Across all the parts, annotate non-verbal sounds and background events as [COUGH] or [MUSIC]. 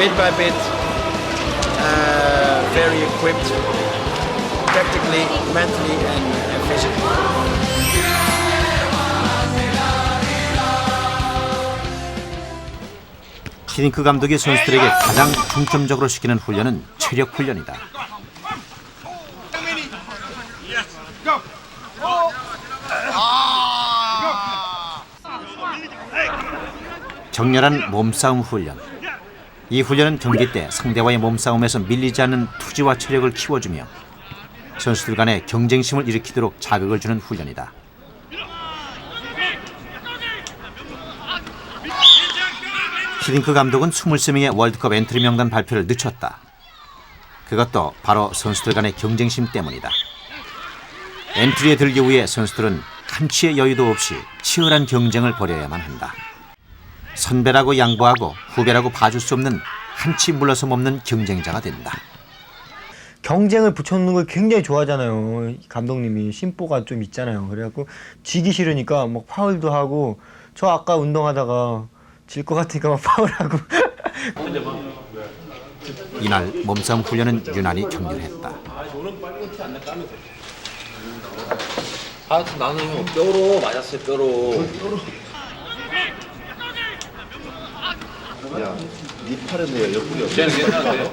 bit by bit, uh, very equipped, tactically, mentally, and, and physically. 히딩크 감독이 선수들에게 가장 중점적으로 시키는 훈련은 체력 훈련이다. 격렬한 몸싸움 훈련. 이 훈련은 경기 때 상대와의 몸싸움에서 밀리지 않는 투지와 체력을 키워주며 선수들 간의 경쟁심을 일으키도록 자극을 주는 훈련이다. 히딩크 감독은 23명의 월드컵 엔트리 명단 발표를 늦췄다. 그것도 바로 선수들 간의 경쟁심 때문이다. 엔트리에 들기 위해 선수들은 한치의 여유도 없이 치열한 경쟁을 벌여야만 한다. 선배라고 양보하고 후배라고 봐줄 수 없는 한치 물러섬 없는 경쟁자가 된다. 경쟁을 붙여놓는 걸 굉장히 좋아하잖아요. 감독님이 심보가 좀 있잖아요. 그래갖고 지기 싫으니까 막 파울도 하고 저 아까 운동하다가 질 것 같으니까 막 [LAUGHS] 파울하고 이날 몸싸움 훈련은 유난히 격렬했다. 아 나는 형 뼈로 맞았어요 뼈로 네 팔은 내 옆구리 없어. 쟤는 괜찮은데요?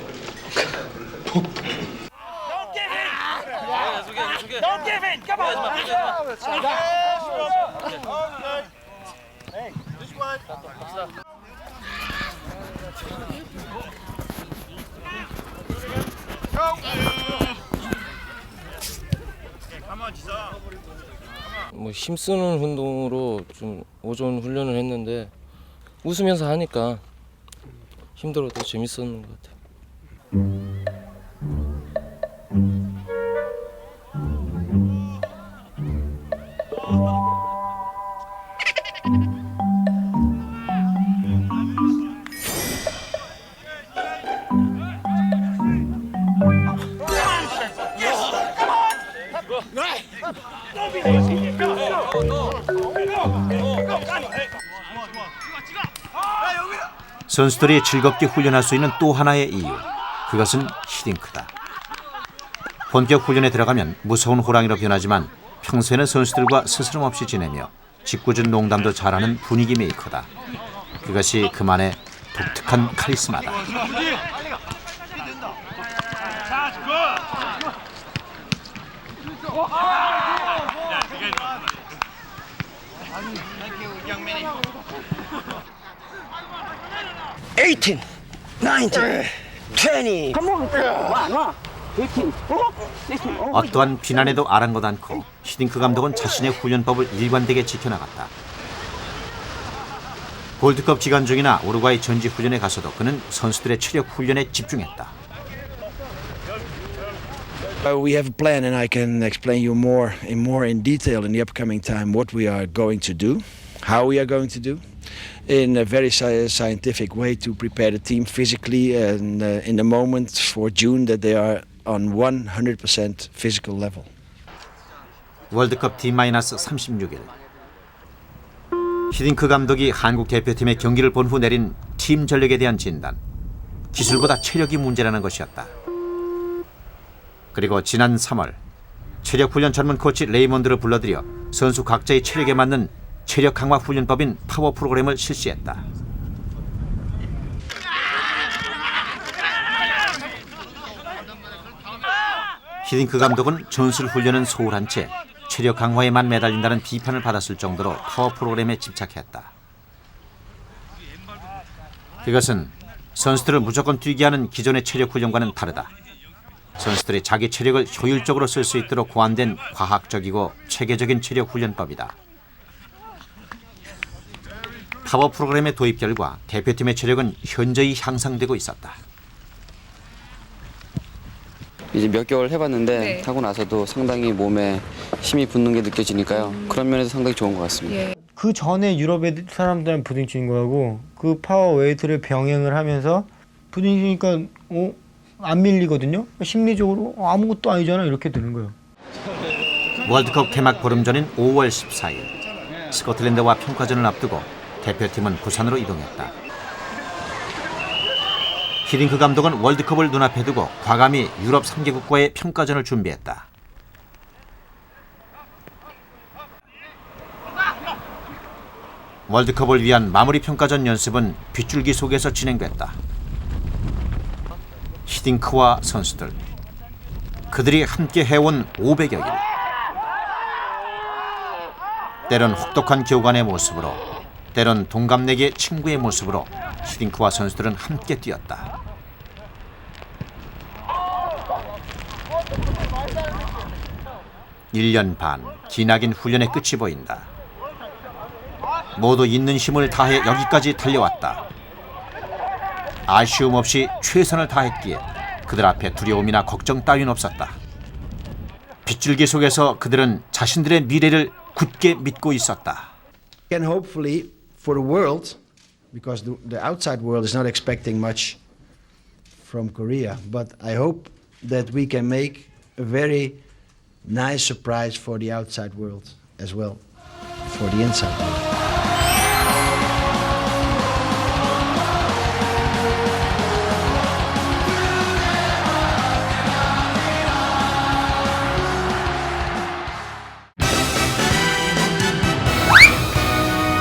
뭐 힘쓰는 운동으로 좀 오전 훈련을 했는데 웃으면서 하니까 힘들어도 재밌었는 것 같아요. 선수들이 즐겁게 훈련할 수 있는 또 하나의 이유. 그것은 히딩크다. 본격 훈련에 들어가면 무서운 호랑이로 변하지만 평소에는 선수들과 스스럼 없이 지내며 짓궂은 농담도 잘하는 분위기 메이커다. 그것이 그만의 독특한 카리스마다. 어떠한 비난에도 아랑곳 않고 히딩크 감독은 자신의 훈련법을 일관되게 지켜나갔다. 골드컵 기간 중이나 우루과이 전지 훈련에 가서도 그는 선수들의 체력 훈련에 집중했다. Uh, we have a plan, and I can explain you more in more in detail in the upcoming time what we are going to do, how we are going to do, in a very sci- scientific way to prepare the team physically and uh, in the moment for June that they are on 100% physical level. 월드컵 D-36일 히딩크 감독이 한국 대표팀의 경기를 본 후 내린 팀 전력에 대한 진단 기술보다 체력이 문제라는 것이었다. 그리고 지난 3월 체력 훈련 전문 코치 레이먼드를 불러들여 선수 각자의 체력에 맞는 체력 강화 훈련법인 파워 프로그램을 실시했다. 히딩크 감독은 전술 훈련은 소홀한 채 체력 강화에만 매달린다는 비판을 받았을 정도로 파워 프로그램에 집착했다. 이것은 선수들을 무조건 뛰게 하는 기존의 체력 훈련과는 다르다. 선수들이 자기 체력을 효율적으로 쓸 수 있도록 고안된 과학적이고 체계적인 체력 훈련법이다. 파워 프로그램의 도입 결과 대표팀의 체력은 현저히 향상되고 있었다. 이제 몇 개월 해봤는데 네. 하고 나서도 상당히 몸에 힘이 붙는 게 느껴지니까요. 그런 면에서 상당히 좋은 것 같습니다. 예. 그 전에 유럽 애들 사람들은 부딪히는 거하고 그 파워 웨이트를 병행을 하면서 부딪히니까 어? 안 밀리거든요. 심리적으로 어, 아무것도 아니잖아 이렇게 되는 거예요. 월드컵 개막 보름 전인 5월 14일 스코틀랜드와 평가전을 앞두고 대표팀은 부산으로 이동했다. 히딩크 감독은 월드컵을 눈앞에 두고 과감히 유럽 3개국과의 평가전을 준비했다. 월드컵을 위한 마무리 평가전 연습은 빗줄기 속에서 진행됐다. 히딩크와 선수들 그들이 함께 해온 500여 일 때론 혹독한 교관의 모습으로 때론 동갑내기 친구의 모습으로 히딩크와 선수들은 함께 뛰었다. 일 년 반 기나긴 훈련의 끝이 보인다. 모두 있는 힘을 다해 여기까지 달려왔다. 아쉬움 없이 최선을 다했기에 그들 앞에 두려움이나 걱정 따윈 없었다. 빗줄기 속에서 그들은 자신들의 미래를 굳게 믿고 있었다. For the world, because the, the outside world is not expecting much from Korea, but I hope that we can make a very nice surprise for the outside world as well, for the inside world.